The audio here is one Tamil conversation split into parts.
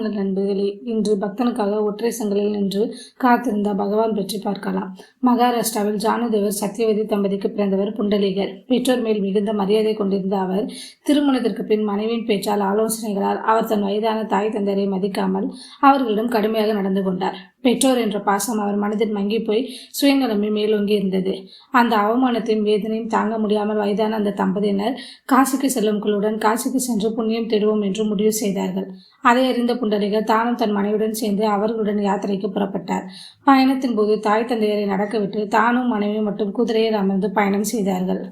வாருங்கள் நண்பர்களே இன்று பக்தனுக்காக ஒற்றை சங்கலில் நின்று காத்திருந்த பகவான் பற்றி பார்க்கலாம். மகாராஷ்டிராவில் ஜானுதேவர் சத்யவதி தம்பதிக்கு பிறந்தவர் புண்டலிகர். பெற்றோர் மேல் மிகுந்த மரியாதை கொண்டிருந்த அவர் திருமணத்திற்கு பின் மனைவியின் பேச்சால் ஆலோசனைகளால் அவர் தன் வயதான தாய் தந்தரை மதிக்காமல் அவர்களிடம் கடுமையாக நடந்து கொண்டார். பெற்றோர் என்ற பாசம் அவர் மனதில் மங்கி போய் சுயநலமே மேலோங்கி இருந்தது. அந்த அவமானத்தையும் வேதனையும் தாங்க முடியாமல் வயதான அந்த தம்பதியினர் காசிக்கு செல்லும் குழுவுடன் காசிக்கு சென்று புண்ணியம் தேடுவோம் என்று முடிவு செய்தார்கள். அதை அறிந்த புண்டரிகர் தானும் தன் மனைவியுடன் சேர்ந்து அவர்களுடன் யாத்திரைக்கு புறப்பட்டார். பயணத்தின் போது தாய் தந்தையரை நடக்கவிட்டு தானும் மனைவி மட்டும் குதிரையில் அமர்ந்து பயணம் செய்தார்கள்.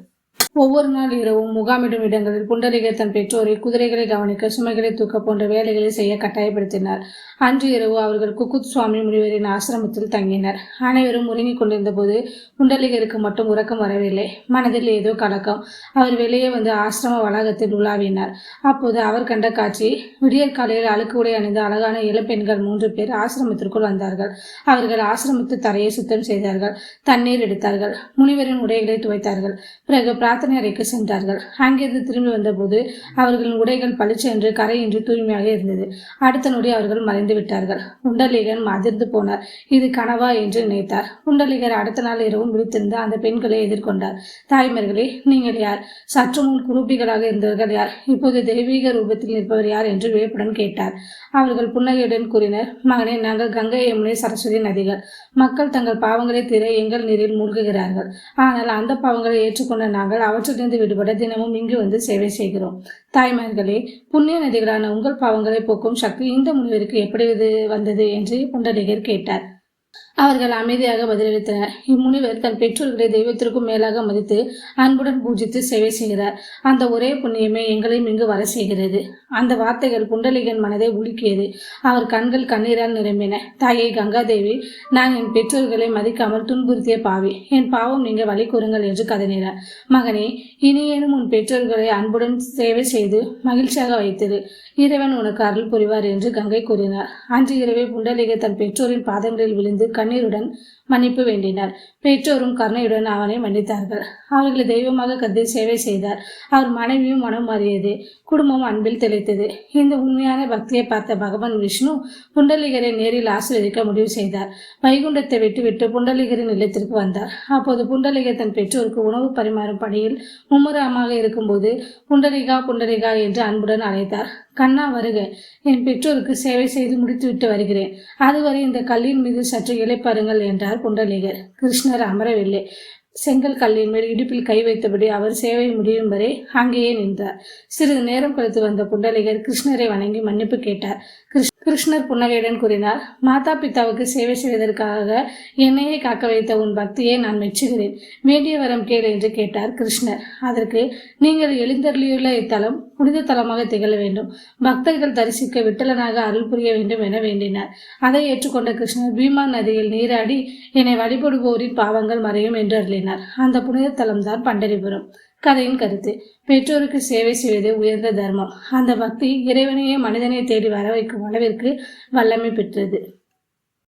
ஒவ்வொரு நாள் இரவும் முகாமிடும் இடங்களில் புண்டரிகர் தன் பெற்றோரை குதிரைகளை கவனிக்க சுமைகளை தூக்க போன்ற வேலைகளை செய்ய கட்டாயப்படுத்தினார். அன்று இரவு அவர்கள் குக்குத் சுவாமி முனிவரின் ஆசிரமத்தில் தங்கினர். அனைவரும் உறங்கிக் கொண்டிருந்த போது புண்டலிகருக்கு மட்டும் உறக்கம் வரவில்லை. மனதில் ஏதோ கலக்கம். அவர் வெளியே வந்து ஆசிரம வளாகத்தில் உலாவினார். அப்போது அவர் கண்ட காட்சி விடியற் காலையில் அழுக்கு உடை அணிந்த அழகான இளப்பெண்கள் மூன்று பேர் ஆசிரமத்திற்குள் வந்தார்கள். அவர்கள் ஆசிரமத்து தரையை சுத்தம் செய்தார்கள். தண்ணீர் எடுத்தார்கள். முனிவரின் உடைகளை துவைத்தார்கள். பிறகு பிரார்த்தனை அறைக்கு சென்றார்கள். அங்கிருந்து திரும்பி வந்தபோது அவர்களின் உடைகள் பளிச்சென்று கரையின்றி தூய்மையாக இருந்தது. அடுத்த நொடி அவர்கள் மறைந்து விட்டார்கள். புண்டலீகன் அதிர்ந்து போனார். இது கனவா என்று நினைத்தார். புண்டலீகர் அடுத்த நாள் இரவும் விழித்திருந்து அந்த பெண்களை எதிர்கொண்டார். தாய்மார்களே நீங்கள் யார்? சற்று முன் குரூபிகளாக இருந்தவர்கள் யார்? இப்போது தெய்வீக ரூபத்தில் நிற்பவர் யார் என்று வியப்புடன் கேட்டார். அவர்கள் புன்னகையுடன் கூறினர் மகனே நாங்கள் கங்கை யமுனை சரஸ்வதி நதிகள். மக்கள் தங்கள் பாவங்களை தீர எங்கள் நீரில் மூழ்குகிறார்கள். ஆனால் அந்த பாவங்களை ஏற்றுக்கொண்ட நாங்கள் அவற்றிலிருந்து விடுபட தினமும் இங்கு வந்து சேவை செய்கிறோம். தாய்மார்களே புண்ணிய நதிகளான உங்கள் பாவங்களை போக்கும் சக்தி இந்த முனிவருக்கு எப்படி வந்தது என்று புண்டலிகர் கேட்டார். அவர்கள் அமைதியாக பதிலளித்தனர். இம்முனிவர் தன் பெற்றோர்களை தெய்வத்திற்கும் மேலாக மதித்து அன்புடன் பூஜித்து சேவை செய்கிறார். அந்த ஒரே புண்ணியமே எங்களையும் இங்கு வர செய்கிறது. அந்த வார்த்தைகள் புண்டலிகன் மனதை உலுக்கியது. அவர் கண்கள் கண்ணீரால் நிரம்பின. தாயை கங்காதேவி நான் என் பெற்றோர்களை மதிக்காமல் துன்புறுத்திய பாவி. என் பாவம் நீங்க வழி கூறுங்கள் என்று கதறினார். மகனே இனியேனும் உன் பெற்றோர்களை அன்புடன் சேவை செய்து மகிழ்ச்சியாக வைத்தது. இறைவன் உனக்கு அருள் புரிவார் என்று கங்கை கூறினார். அன்று இரவே புண்டலிகை தன் பெற்றோரின் பாதங்களில் விழுந்து கண் கண்ணீருடன் மன்னிப்பு வேண்டினார். பெற்றோரும் கருணையுடன் அவனை மன்னித்தார்கள். அவர்களை தெய்வமாக கருதி சேவை செய்தார். அவர் மனைவியும் மனம் மாறியது. குடும்பம் அன்பில் தெளித்தது. இந்த உண்மையான பக்தியை பார்த்த பகவான் விஷ்ணு புண்டலிகரை நேரில் ஆசீர்வதிக்க முடிவு செய்தார். வைகுண்டத்தை விட்டுவிட்டு புண்டலிகரின் இல்லத்திற்கு வந்தார். அப்போது புண்டலிகர் தன் பெற்றோருக்கு உணவு பரிமாறும் பணியில் மும்முரமாக இருக்கும்போது புண்டலிகா புண்டலிகா என்று அன்புடன் அழைத்தார். கண்ணா வருக. என் பெற்றோருக்கு சேவை செய்து முடித்துவிட்டு வருகிறேன். அதுவரை இந்த கல்லின் மீது சற்று இழைப்பாருங்கள் என்றார். குண்டலிகர் கிருஷ்ணர் அமரவில்லை. செங்கல் கல்லின் மேல் இடுப்பில் கை வைத்தபடி அவர் சேவை முடியும் வரை அங்கேயே நின்றார். சிறிது நேரம் கழித்து வந்த குண்டலிகர் கிருஷ்ணரை வணங்கி மன்னிப்பு கேட்டார். கிருஷ்ணர் புன்னகையுடன் கூறினார் மாதா பிதாவுக்கு சேவை செய்வதற்காக என்னையே காக்க வைத்த உன் பக்தியை நான் மெச்சுகிறேன். வேண்டிய வரம் கேள் என்று கேட்டார் கிருஷ்ணர். அதற்கு நீங்கள் எழுந்தருளியுள்ள இத்தலம் புனித தலமாக திகழ வேண்டும். பக்தர்கள் தரிசிக்க விட்டலனாக அருள் புரிய வேண்டும் என வேண்டினார். அதை ஏற்றுக்கொண்ட கிருஷ்ணர் பீமா நதியில் நீராடி என்னை வழிபடுவோரின் பாவங்கள் மறையும் என்று அருளினார். அந்த புனித தலம்தான் பண்டரிபுரம். கதையின் கருத்து. பெற்றோருக்கு சேவை செய்வது உயர்ந்த தர்மம். அந்த பக்தி இறைவனையே மனிதனை தேடி வர வைக்கும் அளவிற்கு வல்லமை பெற்றது.